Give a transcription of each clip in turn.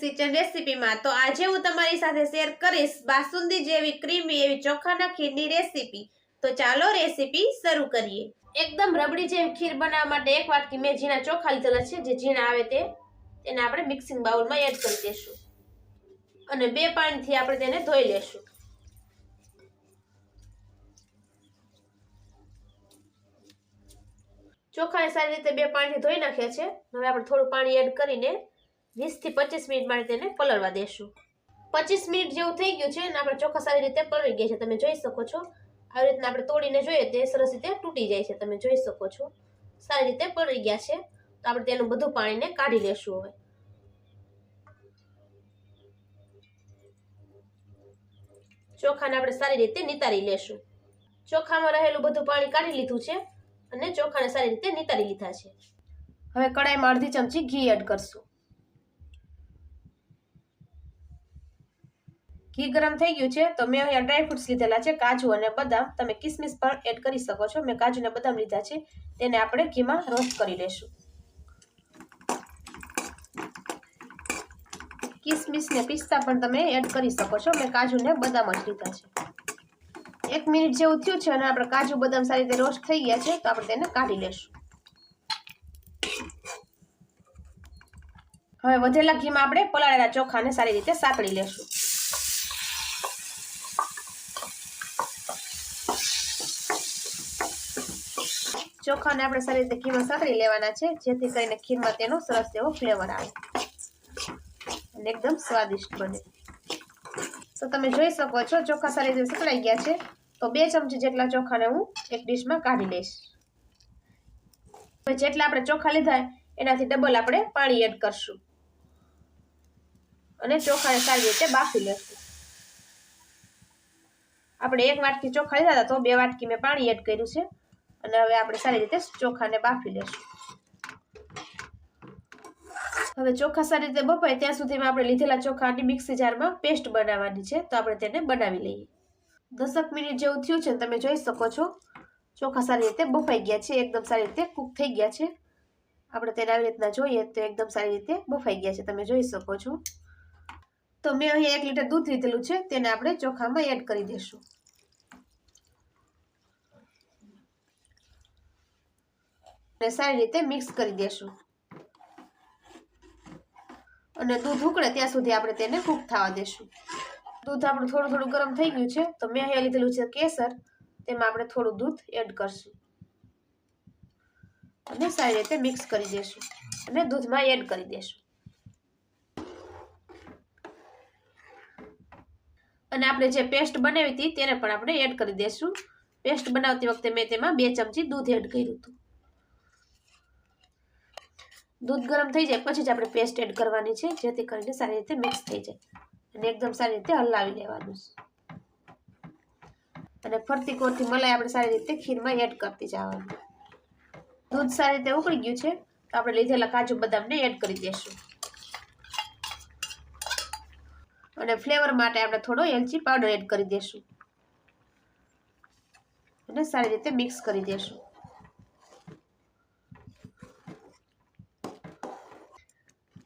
Kitchen રેસીપીમાં તો આજે હું તમારી સાથે શેર કરીશ બાસુંદી જેવી ક્રીમી એવી ચોખાના ખીરની રેસીપી તો ચાલો રેસીપી શરૂ કરીએ. એકદમ રબડી જેવી ખીર બનાવવા માટે એક વાટકી મેં ઝીણા ચોખા લીધેલા છે. જે ઝીણા આવે તે, તેને આપણે મિક્સિંગ બાઉલમાં એડ કરી દઈશું. અને બે પાણીથી આપણે તેને ધોઈ લેશું. ચોખાને સારી રીતે બે પાણીથી ધોઈ નાખ્યા છે. હવે આપણે થોડું પાણી એડ કરીને વીસથી પચીસ મિનિટ માટે તેને પલળવા દેશું. પચીસ મિનિટ જેવું થઈ ગયું છે અને આપણે ચોખા સારી રીતે પલળી ગયા છે. તમે જોઈ શકો છો. આવી રીતના આપણે તોડીને જોઈએ તે સરસ રીતે તૂટી જાય છે. તમે જોઈ શકો છો. સારી રીતે પલળી ગયા છે. તો આપણે તેનું બધું પાણીને કાઢી લેશું હવે. ચોખાને આપણે સારી રીતે નિતારી લેશું. ચોખામાં રહેલું બધું પાણી કાઢી લીધું છે. અને ચોખાને સારી રીતે નિતારી લીધા છે. હવે કડાઈમાં અડધી ચમચી ઘી એડ કરશું. ઘી ગરમ થઈ ગયું છે, તો મેં અહીંયા ડ્રાયફ્રૂટ્સ લીધેલા છે, કાજુ અને બદામ. તમે કિસમિસ પણ એડ કરી શકો છો. મેં કાજુ અને બદામ લીધા છે, તેને આપણે ઘીમાં રોસ્ટ કરી લેશું. કિસમિસ ને પિસ્તા પણ તમે એડ કરી શકો છો. મેં કાજુ ને બદામ જ લીધા છે. એક મિનિટ જેવું થયું છે અને આપણે કાજુ બદામ સારી રીતે રોસ્ટ થઈ ગયા છે, તો આપણે તેને કાઢી લેશું. હવે વધેલા ઘીમાં આપણે પલાળેલા ચોખાને સારી રીતે સાતળી લેશું. ચોખાને આપણે સારી રીતે ઘીમાં સાતળી લેવાના છે, જેથી કરીને ખીરમાં તેનો સરસ એવો ફ્લેવર આવે. અને એકદમ સ્વાદિષ્ટ બને. તો તમે જોઈ શકો છો, ચોખા સારી રીતે સકળાઈ ગયા છે. તો બે ચમચી જેટલા ચોખાને હું એક ડીશમાં કાઢી લઈશ. જેટલા આપણે ચોખા લીધા એનાથી ડબલ આપણે પાણી એડ કરશું. અને ચોખાને સારી રીતે બાફી લેશું. આપણે એક વાટકી ચોખા લીધા હતા, તો બે વાટકી મેં પાણી એડ કર્યું છે. અને હવે આપણે સારી રીતે ચોખાને બાફી લેશું. હવે ચોખા સારી રીતે બફાય ત્યાં સુધીમાં આપણે લીધેલા ચોખાની મિક્સી જારમાં પેસ્ટ બનાવવાની છે, તો આપણે તેને બનાવી લઈએ. દસક મિનિટ જેવું થયું છે, તમે જોઈ શકો છો. ચોખા સારી રીતે બફાઈ ગયા છે, એકદમ સારી રીતે કૂક થઈ ગયા છે. આપણે તેને આવી રીતના જોઈએ તો એકદમ સારી રીતે બફાઈ ગયા છે, તમે જોઈ શકો છો. તો મેં અહીંયા એક લીટર દૂધ લીધેલું છે, તેને આપણે ચોખામાં એડ કરી દઈશું. અને સારી રીતે મિક્સ કરી દેશું અને દૂધ ઉકળે ત્યાં સુધી આપણે તેને કૂક થવા દેશું. દૂધ આપણું થોડું થોડું ગરમ થઈ ગયું છે, તો મેં અહીંયા લીધેલું છે કેસર, તેમાં આપણે થોડું દૂધ એડ કરશું. અને સારી રીતે મિક્સ કરી દેશું અને દૂધમાં એડ કરી દેશું. અને આપણે જે પેસ્ટ બનાવી હતી તેને પણ આપણે એડ કરી દેશું. પેસ્ટ બનાવતી વખતે મેં તેમાં બે ચમચી દૂધ એડ કર્યું હતું. દૂધ ગરમ થઈ જાય, પછી જ આપણે પેસ્ટ એડ કરવાની છે, જેથી કરીને સારી રીતે મિક્સ થઈ જાય. અને એકદમ સારી રીતે હલાવી લેવાનું અને ફરતી કોરથી મલાઈ આપણે સારી રીતે ખીરમાં એડ કરતી જવાનું. દૂધ સારી રીતે ઉકળી ગયું છે, તો આપણે લીધેલા કાજુ બદામને એડ કરી દઈશું અને ફ્લેવર માટે આપણે થોડો એલચી પાવડર એડ કરી દઈશું અને સારી રીતે મિક્સ કરી દઈશું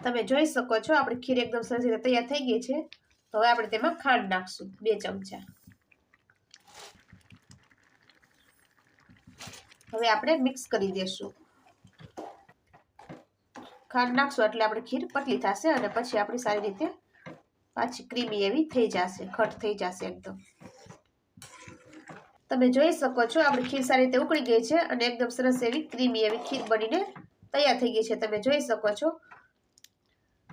તમે જોઈ શકો છો, આપણી ખીર એકદમ સરસ રીતે તૈયાર થઈ ગઈ છે. તો હવે આપણે તેમાં ખાંડ નાખશું, બે ચમચા. હવે આપણે મિક્સ કરી દઈશું ખાંડ નાખશું એટલે આપણી ખીર પતલી થશે અને પછી આપણી સારી રીતે પાછી ક્રીમી એવી થઈ જશે, ખટ થઈ જશે એકદમ. તમે જોઈ શકો છો, આપણી ખીર સારી રીતે ઉકળી ગઈ છે અને એકદમ સરસ એવી ક્રીમી એવી ખીર બનીને તૈયાર થઈ ગઈ છે. તમે જોઈ શકો છો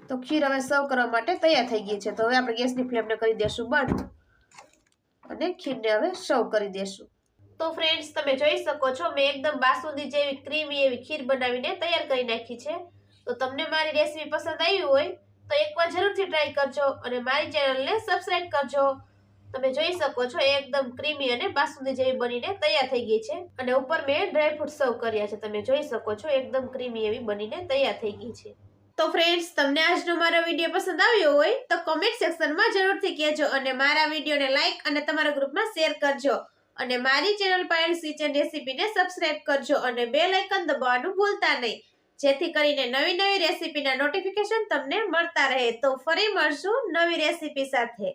તો ખીર હવે સર્વ કરવા માટે તૈયાર થઈ ગઈ છે. તો હવે આપણે ગેસની ફ્લેમને કરી દેશું બંધ અને ખીરને હવે સર્વ કરી દેશું. તો ફ્રેન્ડ્સ તમે જોઈ શકો છો, મેં એકદમ બાસુંદી જેવી ક્રીમી એવી ખીર બનાવીને તૈયાર કરી નાખી છે. તો તમને મારી રેસીપી પસંદ આવી હોય, તો એકવાર જરૂરથી ટ્રાય કરજો અને મારી ચેનલને સબસ્ક્રાઇબ કરજો. તમે જોઈ શકો છો, એકદમ ક્રીમી અને બાસુંદી જેવી બનીને તૈયાર થઈ ગઈ છે. અને ઉપર મેં ડ્રાયફ્રૂટ સર્વ કર્યા છે. તમે જોઈ શકો છો, એકદમ ક્રીમી એવી બનીને તૈયાર થઈ ગઈ છે. તો ફ્રેન્ડ્સ તમને આજનો મારો વીડિયો પસંદ આવ્યો હોય, તો કોમેન્ટ સેક્શનમાં જરૂરથી કહેજો અને મારા વિડીયોને લાઇક અને તમારા ગ્રુપમાં શેર કરજો. અને મારી ચેનલ પાયલ કિચન રેસીપીને સબસ્ક્રાઇબ કરજો અને બે લાઇકન દબાવવાનું ભૂલતા નહીં. જેથી કરીને નવી નવી રેસીપીના નોટિફિકેશન તમને મળતા રહે. તો ફરી મળશું નવી રેસીપી સાથે.